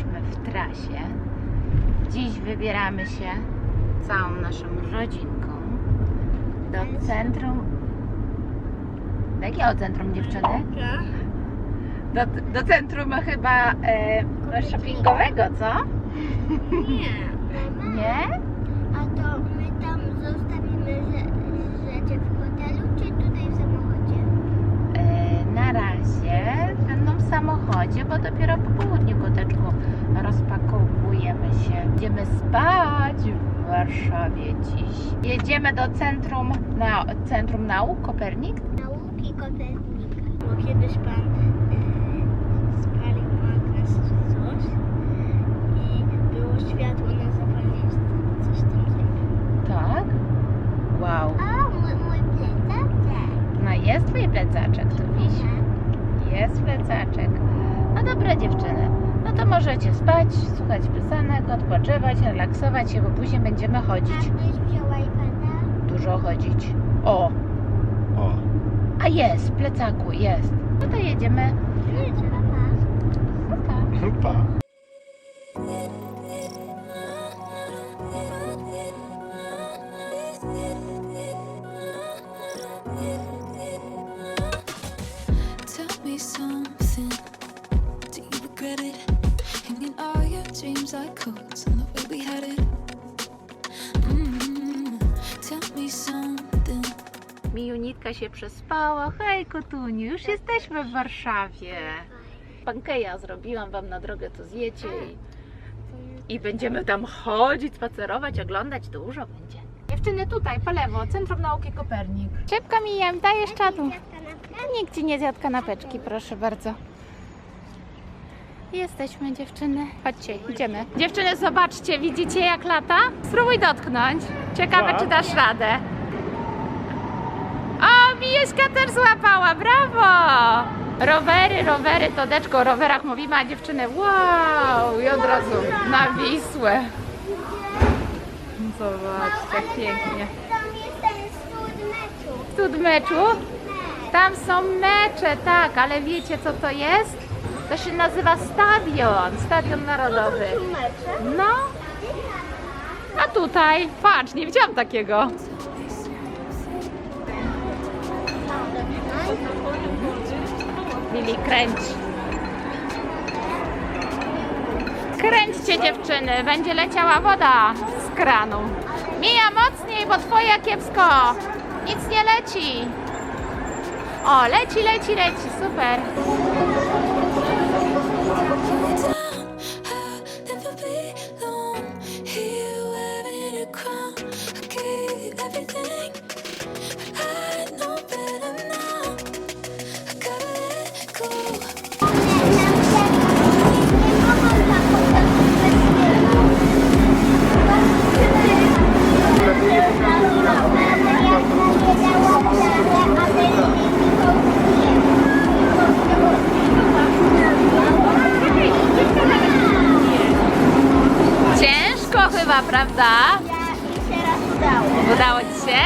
jesteśmy w trasie. Dziś wybieramy się całą naszą rodzinką do centrum. Do jakiego centrum dziewczyny? Do, do centrum chyba e, shoppingowego, co? Nie. Nie? A to my tam zostawimy rze- rzeczy w hotelu, czy tutaj w samochodzie? E, na razie będą w samochodzie, bo dopiero po południu koteczku rozpakowujemy się. Idziemy spać w Warszawie dziś. Jedziemy do centrum, na, centrum Nauk Kopernik. Nauki Kopernika. Bo kiedyś pan e, spalił magnes czy coś i było światło na zapalniczce. Coś tam zrobił. Tak? Wow. A, mój, mój plecaczek. No jest twój plecaczek, tu wisi. Jest plecaczek. No dobra dziewczyny, no to możecie spać, słuchać piosenek, odpoczywać, relaksować się, bo później będziemy chodzić. IPada? Dużo chodzić. O, O, a jest, w plecaku, jest. No to jedziemy. Pas. No tak. pa. Like coats on the way we had it. Mm, Tell me something. Mijunitka się przespała. Hej Kotuniu, już jesteśmy w Warszawie. Pankeja zrobiłam wam na drogę, to zjecie i, i będziemy tam chodzić, spacerować, oglądać. Dużo będzie. Dziewczyny tutaj, po lewo, Centrum Nauki Kopernik. Szybko mijam, dajesz czadu. Nikt ci nie zjadł kanapeczki, proszę bardzo. Jesteśmy dziewczyny. Chodźcie, idziemy. Dziewczyny, zobaczcie, widzicie jak lata? Spróbuj dotknąć. Ciekawe, czy dasz radę. O, Mijeśka też złapała, brawo! Rowery, rowery, to deczko o rowerach mówimy, a dziewczyny wow! I od razu na Wisłę. Zobaczcie, jak pięknie. Tam jest ten stód meczu. Meczu? Tam są mecze, tak, ale wiecie co to jest? To się nazywa stadion, stadion narodowy. No. A tutaj, patrz, nie widziałam takiego. Lili, kręć. Kręćcie dziewczyny, będzie leciała woda z kranu. Mija mocniej, bo twoja kiepsko. Nic nie leci. O, leci, leci, leci, super. Udało. Ci się?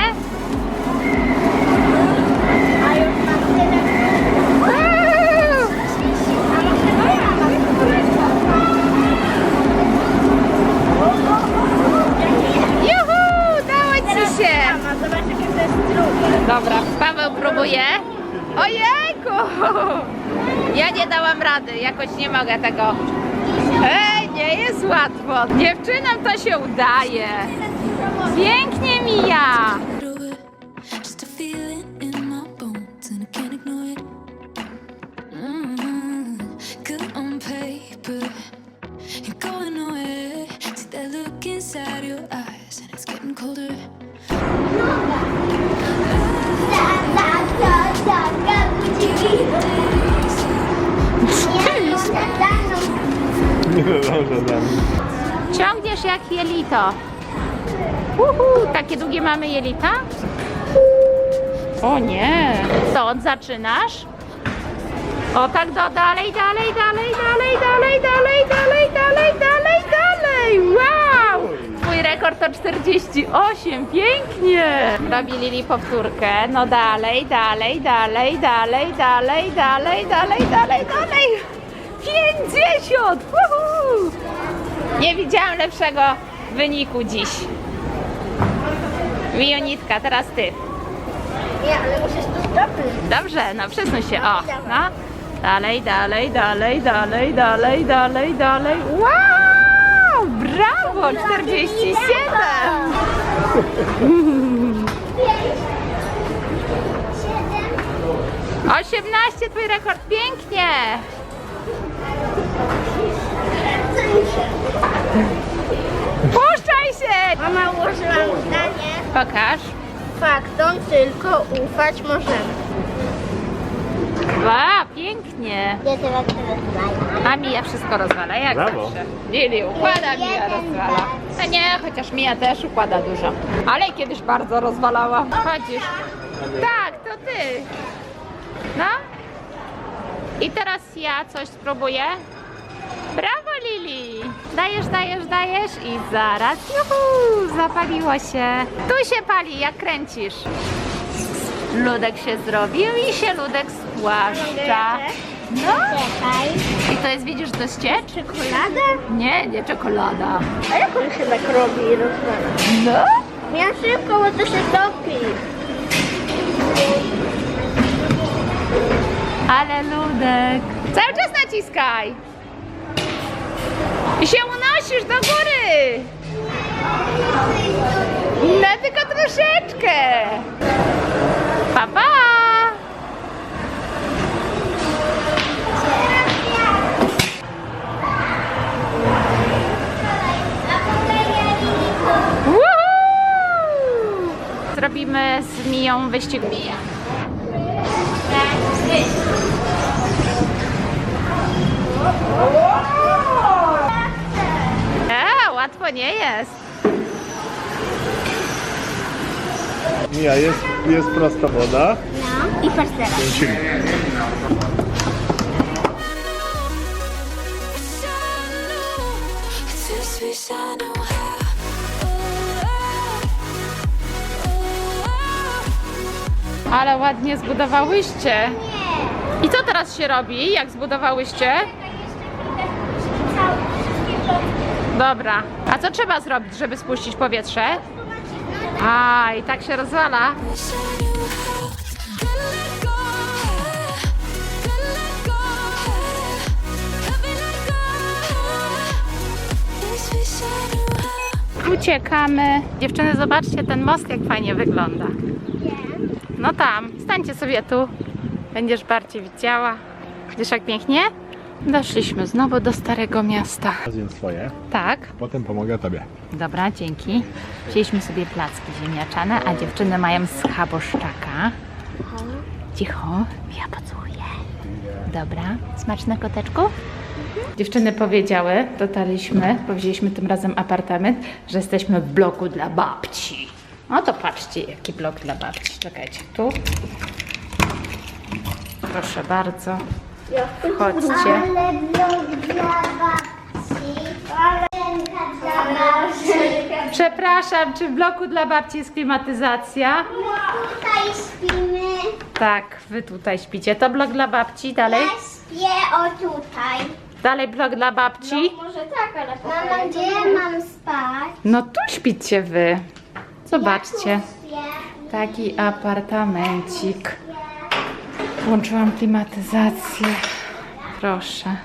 Juhu, udało ci się. Mama, zobacz jakie to jest trudne. Dobra, Paweł próbuje. Ojejku! Ja nie dałam rady, jakoś nie mogę tego. Ej, nie jest łatwo. Dziewczynom to się udaje. Pięknie Mija! Ciągniesz jak jelito. Uhu, takie długie mamy jelita? O nie. To zaczynasz? O tak do dalej, dalej, dalej, dalej, dalej, dalej, dalej, dalej, dalej, dalej. Wow! Twój rekord to 48. Pięknie. Robi powtórkę. No dalej, dalej, dalej, dalej, dalej, dalej, dalej, dalej, dalej. 50! Uhu! Nie widziałam lepszego wyniku dziś. Mionitka, teraz ty. Nie, ale musisz tu zdobyć. Dobrze, no przesuń się. O, no. Dalej, dalej, dalej, dalej, dalej, dalej, dalej. Wow! Brawo! 47! Siedem. 18, twój rekord. Pięknie! Się! Mama ułożyła zdanie. Pokaż. Faktom tylko ufać możemy. Wow, pięknie. Nie teraz teraz A Mija wszystko rozwala, jak Brawo. zawsze. Lili układa, Mija rozwala. No nie, chociaż Mija też układa dużo. Ale kiedyś bardzo rozwalała. Chodzisz. Tak, to ty. No. I teraz ja coś spróbuję. Brawo Lili! Dajesz, dajesz, dajesz i zaraz, juhu, zapaliło się. Tu się pali, jak kręcisz. Ludek się zrobił i się ludek spłaszcza. No. Czekaj. I to jest, widzisz, to jest ciecz? Czekolada? Nie, nie czekolada. A jak on się tak robi i rozwala? No. Ja szybko, bo to się topi. Ale ludek. Cały czas naciskaj. I się unosisz do góry. No tylko troszeczkę. Pa, pa. Zrobimy z Miją wyścig Mija. A, łatwo nie jest. Mija, jest, jest prosta woda. No. I patrz teraz. Kręcimy. Ale ładnie zbudowałyście. I co teraz się robi, jak zbudowałyście? Dobra. A co trzeba zrobić, żeby spuścić powietrze? A, i tak się rozwala. Uciekamy. Dziewczyny, zobaczcie ten most, jak fajnie wygląda. No tam, stańcie sobie tu. Będziesz bardziej widziała. Wiesz, jak pięknie? Doszliśmy znowu do Starego Miasta. Zjem swoje, Tak. potem pomogę tobie. Dobra, dzięki. Wzięliśmy sobie placki ziemniaczane, a dziewczyny mają schaboszczaka. Cicho, ja pocuję. Dobra, smaczne koteczku? Dziewczyny powiedziały, dotarliśmy, bo wzięliśmy tym razem apartament, że jesteśmy w bloku dla babci. No to patrzcie, jaki blok dla babci. Czekajcie, tu. Proszę bardzo. Wchodźcie. Ale blok dla babci. Ale dla babci. Przepraszam, czy w bloku dla babci jest klimatyzacja? Tutaj śpimy. Tak, wy tutaj śpicie. To blok dla babci, dalej. Ja śpię o tutaj. Dalej blok dla babci. Może tak, ale Mama, gdzie mam spać? No tu śpicie wy. Zobaczcie. Ja tu śpię. Taki apartamencik. Włączyłam klimatyzację. Proszę.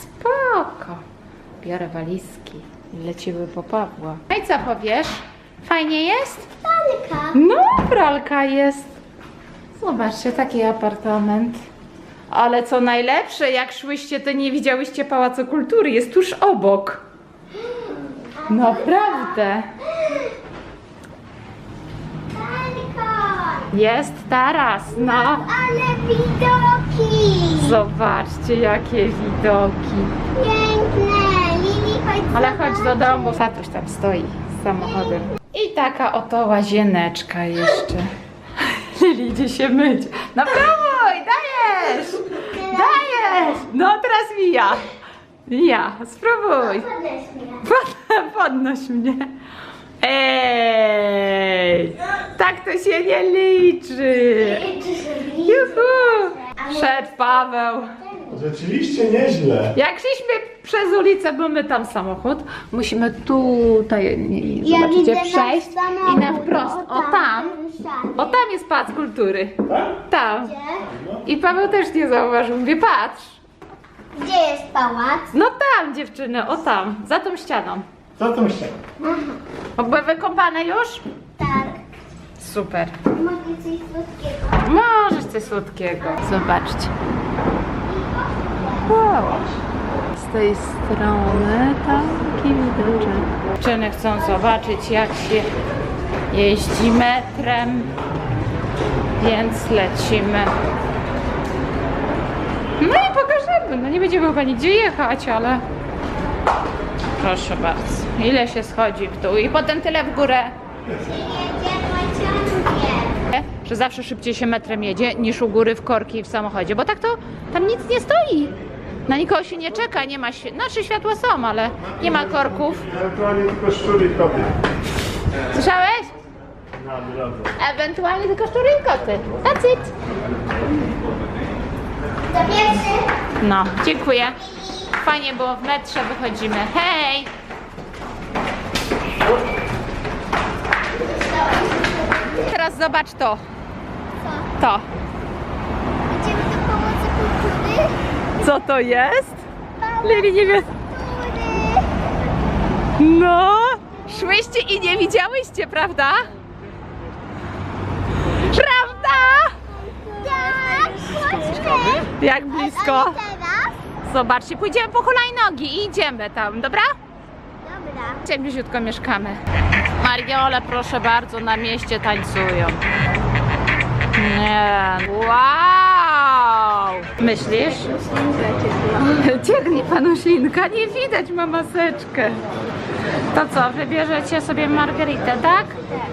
Spoko. Biorę walizki. i Lecimy po Pawła. No i co powiesz? Fajnie jest? Lalka. No, pralka jest. Zobaczcie, taki apartament. Ale co najlepsze, jak szłyście, to nie widziałyście Pałacu Kultury. Jest tuż obok. Naprawdę. Jest taras, no. Ale widoki. Zobaczcie, jakie widoki. Piękne. Lili, chodź Ale chodź do domu. Tatuś tam stoi z samochodem. I taka oto łazieneczka jeszcze. Lili idzie się myć. No próbuj, dajesz! Dajesz! No teraz Mija. Mija, spróbuj. Podnieś mnie. Pod, podnoś mnie. Ej! Tak to się nie liczy. Juhu! Szedł Paweł. Rzeczywiście nieźle. Jak szliśmy przez ulicę, bo my tam samochód, musimy tutaj, Ja zobaczycie, widzę nasz przejść i samochód. na wprost, o tam, o tam jest pałac kultury. Tak? Tam. I Paweł też nie zauważył, mówię, patrz. Gdzie jest pałac? No tam dziewczyny, o tam, za tą ścianą. Co tam się? O, Były wykąpane już? Super. Mogę coś słodkiego? Możesz coś słodkiego. Zobaczcie. Wow. Z tej strony taki widoczek. Dziewczyny chcą zobaczyć jak się jeździ metrem, więc lecimy. No i pokażemy. No nie będziemy chyba nigdzie jechać, ale proszę bardzo. Ile się schodzi w dół i potem tyle w górę. Że zawsze szybciej się metrem jedzie niż u góry w korki w samochodzie, bo tak to tam nic nie stoi. Na nikogo się nie czeka, nie ma świ- znaczy światła są, ale nie ma korków. Ewentualnie tylko szczury i koty. Słyszałeś? Na drodze. Ewentualnie tylko szczury i koty. That's it. To pierwszy. No, dziękuję. Fajnie było w metrze, wychodzimy. Hej! Teraz zobacz to. To. Idziemy do pałacu kultury. Co to jest? Lili nie wie. No, szłyście i nie widziałyście, prawda? Prawda? Tak. Chodźmy. Jak blisko. Zobaczcie, pójdziemy po hulajnogi i idziemy tam, dobra? Dobra. Gdzie bliziutko mieszkamy. Mariole, proszę bardzo, na mieście tańcują. Nie. Wow! Myślisz? Ciągnie panu ślinka, nie widać ma maseczkę. To co, wybierzecie sobie margaritę, tak?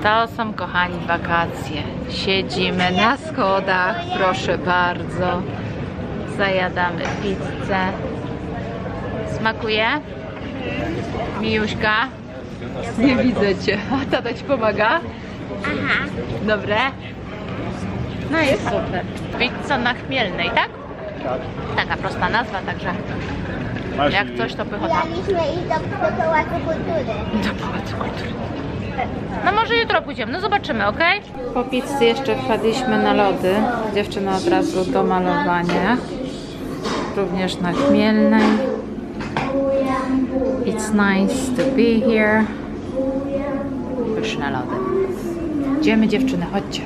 To są, kochani, wakacje. Siedzimy na schodach, proszę bardzo. Zajadamy pizzę. Smakuje? Mijuśka? Nie widzę cię. A tata ci pomaga? Aha. Dobre. No jest super. Pizza na Chmielnej, tak? Tak. Taka prosta nazwa, także Masz jak coś to pychota. Mieliśmy iść do, do pałacu kultury. Do Pałacu Kultury. No może jutro pójdziemy, no zobaczymy, ok? Po pizzy jeszcze wpadliśmy na lody. Dziewczyna od razu do malowania. Również na Chmielnej. It's nice to be here. Pyszne lody. Idziemy dziewczyny, chodźcie.